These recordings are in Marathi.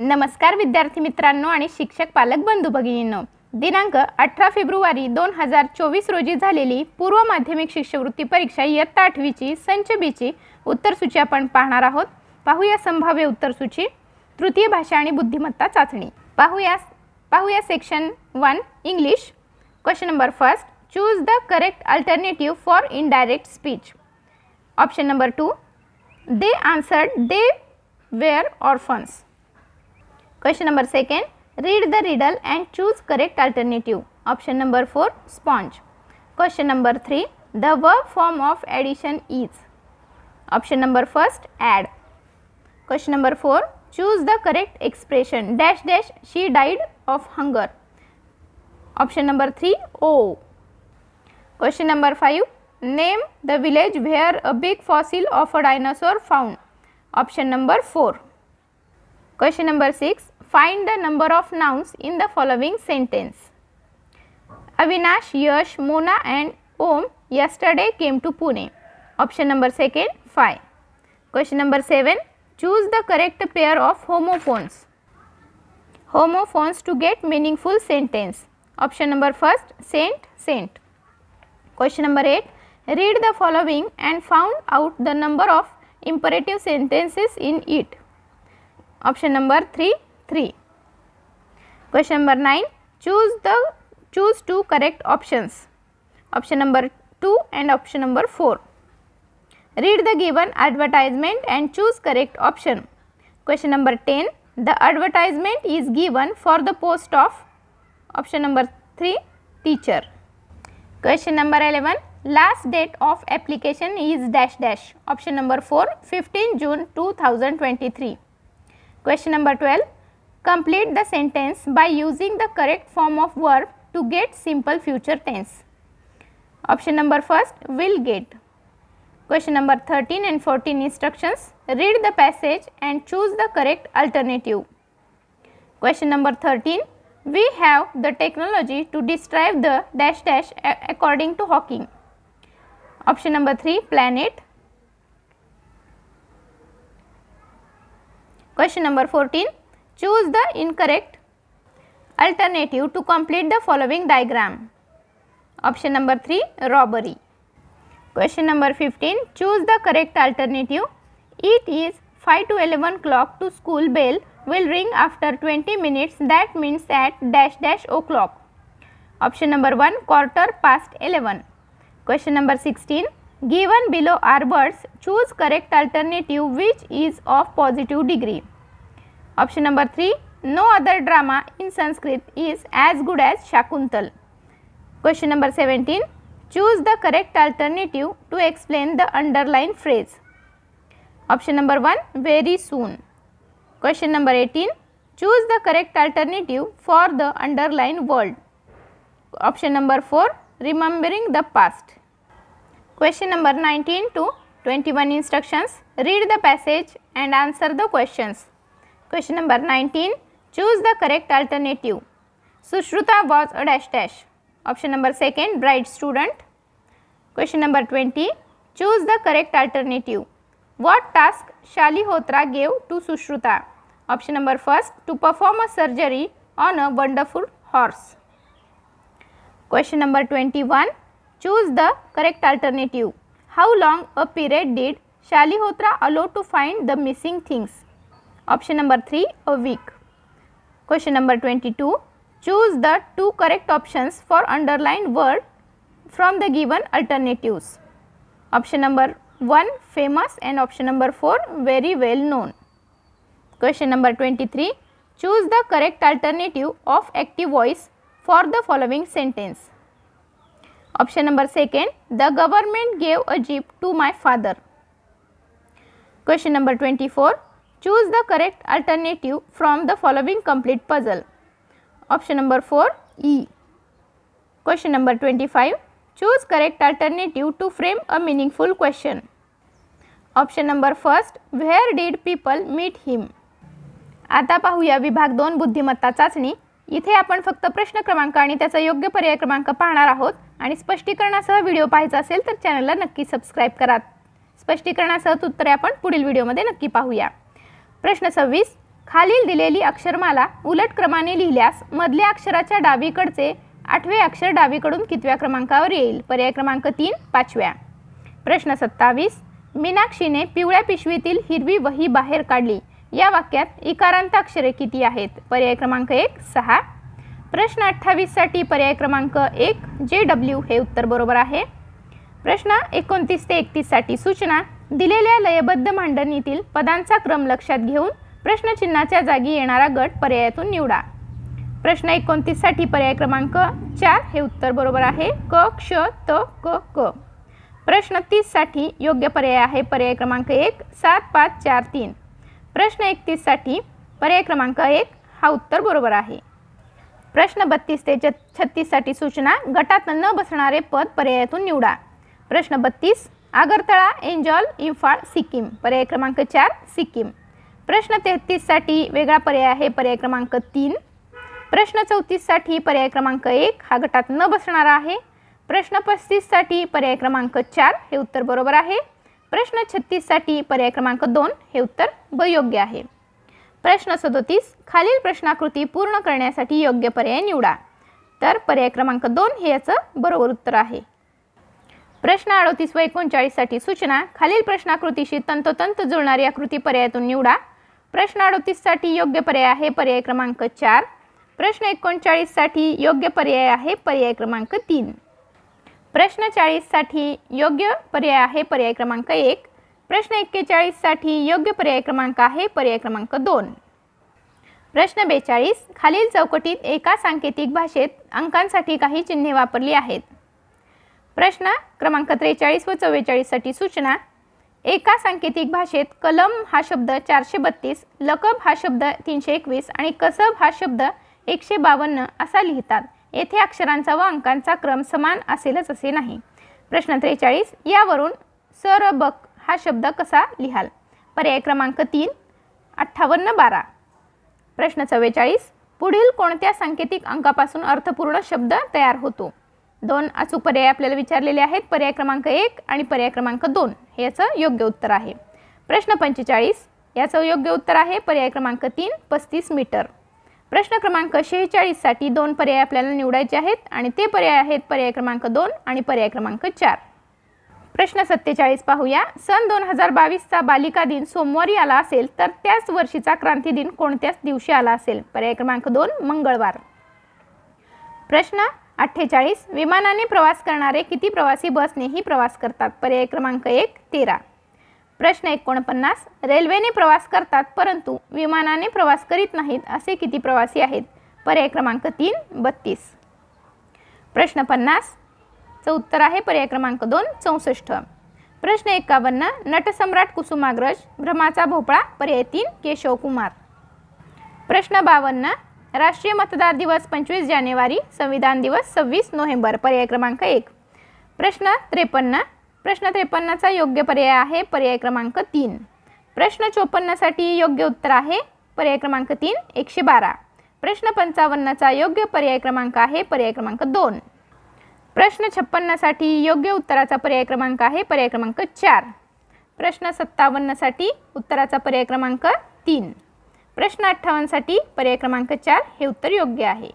नमस्कार विद्यार्थी मित्रांनो आणि शिक्षक पालक बंधू भगिनींनो. दिनांक अठरा फेब्रुवारी दोन हजार चोवीस रोजी झालेली पूर्व माध्यमिक शिष्यवृत्ती परीक्षा इयत्ता आठवीची संच बीची उत्तरसूची आपण पाहणार आहोत. पाहूया संभाव्य उत्तरसूची तृतीय भाषा आणि बुद्धिमत्ता चाचणी. पाहूया पाहूया section one English question number first choose the correct alternative for indirect speech option number two they answered they were orphans Question number second, read the riddle and choose correct alternative. Option number 4, sponge. Question number 3, the verb form of addition is. Option number first, add. Question number 4, choose the correct expression. Dash dash, she died of hunger. Option number 3, O. Question number 5, name the village where a big fossil of a dinosaur found. Option number 4. Question number 6. Find the number of nouns in the following sentence. Avinash, Yash, Mona and Om yesterday came to Pune. Option number 2nd 5. Question number 7. Choose the correct pair of homophones. Homophones to get meaningful sentence. Option number 1st sent, sent. Question number 8. Read the following and found out the number of imperative sentences in it. Option number 3 3. Question number 9 choose the choose two correct options. Option number 2 and option number 4. Read the given advertisement and choose correct option. Question number 10 the advertisement is given for the post of option number 3 teacher. Question number 11 last date of application is dash dash option number 4 15 June 2023. Question number 12 complete the sentence by using the correct form of verb to get simple future tense. Option number first will get. Question number 13 and 14 instructions read the passage and choose the correct alternative. Question number 13 we have the technology to describe the dash dash according to Hawking. Option number 3 planet. Question number 14 choose the incorrect alternative to complete the following diagram. Option number 3 robbery. Question number 15 choose the correct alternative. It is 5 to 11 clock to school bell will ring after 20 minutes that means at dash dash o'clock. Option number 1 quarter past 11. Question number 16 given below are birds choose correct alternative which is of positive degree. Option number 3 no other drama in Sanskrit is as good as Shakuntal. Question number 17 choose the correct alternative to explain the underlined phrase. Option number 1 very soon. Question number 18 choose the correct alternative for the underlined word. Option number 4 remembering the past. Question number 19 to 21 instructions read the passage and answer the questions. Question number 19 choose the correct alternative. Sushruta was a dash dash. Option number 2nd bright student. Question number 20 choose the correct alternative. What task Shalihotra gave to Sushruta? Option number 1st to perform a surgery on a wonderful horse. Question number 21 choose the correct alternative. How long a period did Shalihotra allow to find the missing things? Option number 3 a week. Question number 22 choose the two correct options for underlined word from the given alternatives. Option number 1 famous and option number 4 very well known. Question number 23 choose the correct alternative of active voice for the following sentence. Option number second the government gave a jeep to my father question number twenty four choose the correct alternative from the following complete puzzle option number four E question number twenty five choose correct alternative to frame a meaningful question option number first where did people meet him आता पाहूया विभाग दोन बुद्धिमत्ता चाचणी. इथे आपण फक्त प्रश्न क्रमांक आणि त्याचा योग्य पर्याय क्रमांक पाहणार आहोत. आणि स्पष्टीकरणासह व्हिडिओ पाहायचा असेल तर चॅनलला नक्की सबस्क्राईब करा. स्पष्टीकरणासह उत्तरे आपण पुढील व्हिडिओमध्ये नक्की पाहूया. प्रश्न सव्वीस. खालील दिलेली अक्षरमाला उलट क्रमाने लिहिल्यास मधल्या अक्षराच्या डावीकडचे आठवे अक्षर डावीकडून कितव्या क्रमांकावर येईल? पर्याय क्रमांक तीन पाचव्या. प्रश्न सत्तावीस. मीनाक्षीने पिवळ्या पिशवीतील हिरवी वही बाहेर काढली. या वाक्यात इकारांत अक्षरे किती आहेत? पर्याय क्रमांक एक सहा. प्रश्न अठ्ठावीससाठी पर्याय क्रमांक एक जे डब्ल्यू हे उत्तर बरोबर आहे. प्रश्न एकोणतीस ते एकतीससाठी सूचना. दिलेल्या लयबद्ध मांडणीतील पदांचा क्रम लक्षात घेऊन प्रश्नचिन्हाच्या जागी येणारा गट पर्यायातून निवडा. प्रश्न एकोणतीससाठी पर्याय क्रमांक चार हे उत्तर बरोबर आहे. क क्ष त क क. प्रश्न तीससाठी योग्य पर्याय आहे पर्याय क्रमांक एक सात पाच चार तीन. प्रश्न एकतीससाठी पर्याय क्रमांक एक हा उत्तर बरोबर आहे. प्रश्न बत्तीस ते छत्तीससाठी सूचना गटात न बसणारे पद पर्यायातून निवडा. प्रश्न बत्तीस आगरतळा एंजॉल इम्फाळ सिक्कीम. पर्याय क्रमांक चार सिक्कीम. प्रश्न तेहतीससाठी वेगळा पर्याय आहे पर्याय क्रमांक तीन. प्रश्न चौतीससाठी पर्याय क्रमांक एक हा गटात न बसणारा आहे. प्रश्न पस्तीससाठी पर्याय क्रमांक चार हे उत्तर बरोबर आहे. प्रश्न छत्तीससाठी पर्याय क्रमांक दोन हे उत्तर ब योग्य आहे. प्रश्न सदोतीस खालील प्रश्नाकृती पूर्ण करण्यासाठी योग्य पर्याय निवडा. तर पर्याय क्रमांक दोन हे याचं बरोबर उत्तर आहे. प्रश्न अडोतीस व एकोणचाळीससाठी सूचना खालील प्रश्नाकृतीशी तंतोतंत जुळणारी आकृती पर्यायातून निवडा. प्रश्न अडोतीससाठी योग्य पर्याय आहे पर्याय क्रमांक चार. प्रश्न एकोणचाळीससाठी योग्य पर्याय आहे पर्याय क्रमांक तीन. प्रश्न चाळीससाठी योग्य पर्याय आहे पर्याय क्रमांक एक. प्रश्न एक्केचाळीससाठी योग्य पर्याय क्रमांक आहे पर्याय क्रमांक दोन. प्रश्न बेचाळीस खालील चौकटीत एका सांकेतिक भाषेत अंकांसाठी काही चिन्हे वापरली आहेत. प्रश्न क्रमांक त्रेचाळीस व चव्वेचाळीससाठी सूचना एका सांकेतिक भाषेत कलम हा शब्द चारशे बत्तीस लकब हा शब्द तीनशे एकवीस आणि कसब हा शब्द एकशे बावन्न असा लिहितात. येथे अक्षरांचा व अंकांचा क्रम समान असेलच असे नाही. प्रश्न त्रेचाळीस यावरून सरबक हा शब्द कसा लिहाल? पर्याय क्रमांक तीन अठ्ठावन्न बारा. प्रश्न चव्वेचाळीस पुढील कोणत्या सांकेतिक अंकापासून अर्थपूर्ण शब्द तयार होतो? दोन अचूक पर्याय आपल्याला विचारलेले आहेत. पर्याय क्रमांक एक आणि पर्याय क्रमांक दोन. हे याचं योग्य उत्तर आहे. प्रश्न पंचेचाळीस याचं योग्य उत्तर आहे. पर्याय क्रमांक तीन पस्तीस मीटर. प्रश्न क्रमांक शेहेचाळीससाठी दोन पर्याय आपल्याला निवडायचे आहेत आणि ते पर्याय आहेत. पर्याय क्रमांक दोन आणि पर्याय क्रमांक चार. प्रश्न सत्तेचाळीस पाहूया. सन दोन हजार बावीसचा बालिका दिन सोमवारी आला असेल तर त्याच वर्षीचा क्रांती दिन कोणत्याच दिवशी आला असेल? पर्याय क्रमांक दोन मंगळवार. प्रश्न अठ्ठेचाळीस विमानाने प्रवास करणारे किती प्रवासी बसनेही प्रवास करतात? पर्याय क्रमांक एक तेरा. प्रश्न एकोणपन्नास रेल्वेने प्रवास करतात परंतु विमानाने प्रवास करीत नाहीत असे किती प्रवासी आहेत? पर्याय क्रमांक तीन बत्तीस. प्रश्न पन्नास चं उत्तर आहे पर्याय क्रमांक दोन चौसष्ट. प्रश्न एकावन्न नटसम्राट कुसुमाग्रज भ्रमाचा भोपळा पर्याय तीन केशव कुमार. प्रश्न बावन्न राष्ट्रीय मतदार दिवस पंचवीस जानेवारी संविधान दिवस सव्वीस नोव्हेंबर पर्याय क्रमांक एक. प्रश्न त्रेपन्न प्रश्न त्रेपन्नचा योग्य पर्याय आहे पर्याय क्रमांक तीन. प्रश्न चोपन्नसाठी योग्य उत्तर आहे पर्याय क्रमांक तीन एकशे बारा. प्रश्न पंचावन्नचा योग्य पर्याय क्रमांक आहे पर्याय क्रमांक दोन. प्रश्न छप्पन्नसाठी योग्य उत्तराचा पर्याय क्रमांक आहे पर्याय क्रमांक चार. प्रश्न सत्तावन्नसाठी उत्तराचा पर्याय क्रमांक तीन. प्रश्न अठ्ठावन्नसाठी पर्याय क्रमांक चार हे उत्तर योग्य आहे.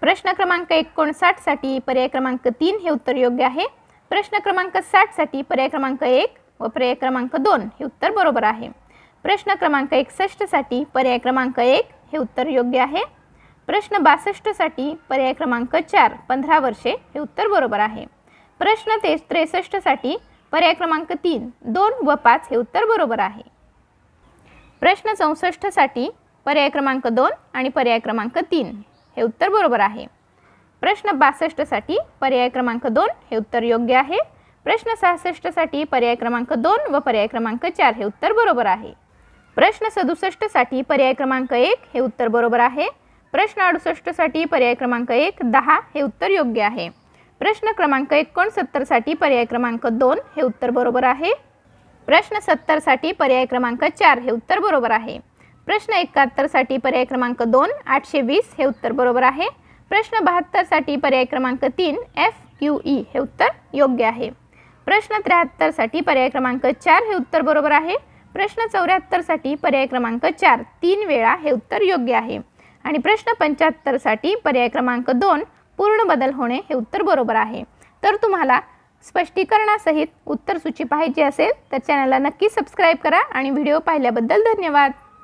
प्रश्न क्रमांक एकोणसाठसाठी पर्याय क्रमांक तीन हे उत्तर योग्य आहे. प्रश्न क्रमांक साठसाठी पर्याय क्रमांक एक व पर्याय क्रमांक दोन हे उत्तर बरोबर आहे. प्रश्न क्रमांक एकसष्टसाठी पर्याय क्रमांक एक हे उत्तर योग्य आहे. प्रश्न बासष्टसाठी पर्याय क्रमांक चार पंधरा वर्षे हे उत्तर बरोबर आहे. प्रश्न ते त्रेसष्टसाठी पर्याय क्रमांक तीन दोन व पाच हे उत्तर बरोबर आहे. प्रश्न चौसष्टसाठी पर्याय क्रमांक दोन आणि पर्याय क्रमांक तीन हे उत्तर बरोबर आहे. प्रश्न बासष्टसाठी पर्याय क्रमांक दोन हे उत्तर योग्य आहे. प्रश्न सहासष्टसाठी पर्याय क्रमांक दोन व पर्याय क्रमांक चार हे उत्तर बरोबर आहे. प्रश्न सदुसष्टसाठी पर्याय क्रमांक एक हे उत्तर बरोबर आहे. प्रश्न अडुसष्टसाठी पर्याय क्रमांक एक दहा हे उत्तर योग्य आहे. प्रश्न क्रमांक एकोणसत्तरसाठी पर्याय क्रमांक दोन हे उत्तर बरोबर आहे. प्रश्न सत्तरसाठी पर्याय क्रमांक चार हे उत्तर बरोबर आहे. प्रश्न एकाहत्तरसाठी पर्याय क्रमांक दोन आठशे वीस हे उत्तर बरोबर आहे. प्रश्न बहात्तरसाठी पर्याय क्रमांक तीन एफ क्यू ई हे उत्तर योग्य आहे. प्रश्न त्र्याहत्तरसाठी पर्याय क्रमांक चार हे उत्तर बरोबर आहे. प्रश्न चौऱ्याहत्तरसाठी पर्याय क्रमांक चार तीन वेळा हे उत्तर योग्य आहे. आणि प्रश्न पंच्याहत्तरसाठी पर्याय क्रमांक दोन पूर्ण बदल होणे हे उत्तर बरोबर आहे. तर तुम्हाला स्पष्टीकरणासहित उत्तरसूची पाहिजे असेल तर चॅनलला नक्की सबस्क्राईब करा आणि व्हिडिओ पाहिल्याबद्दल धन्यवाद.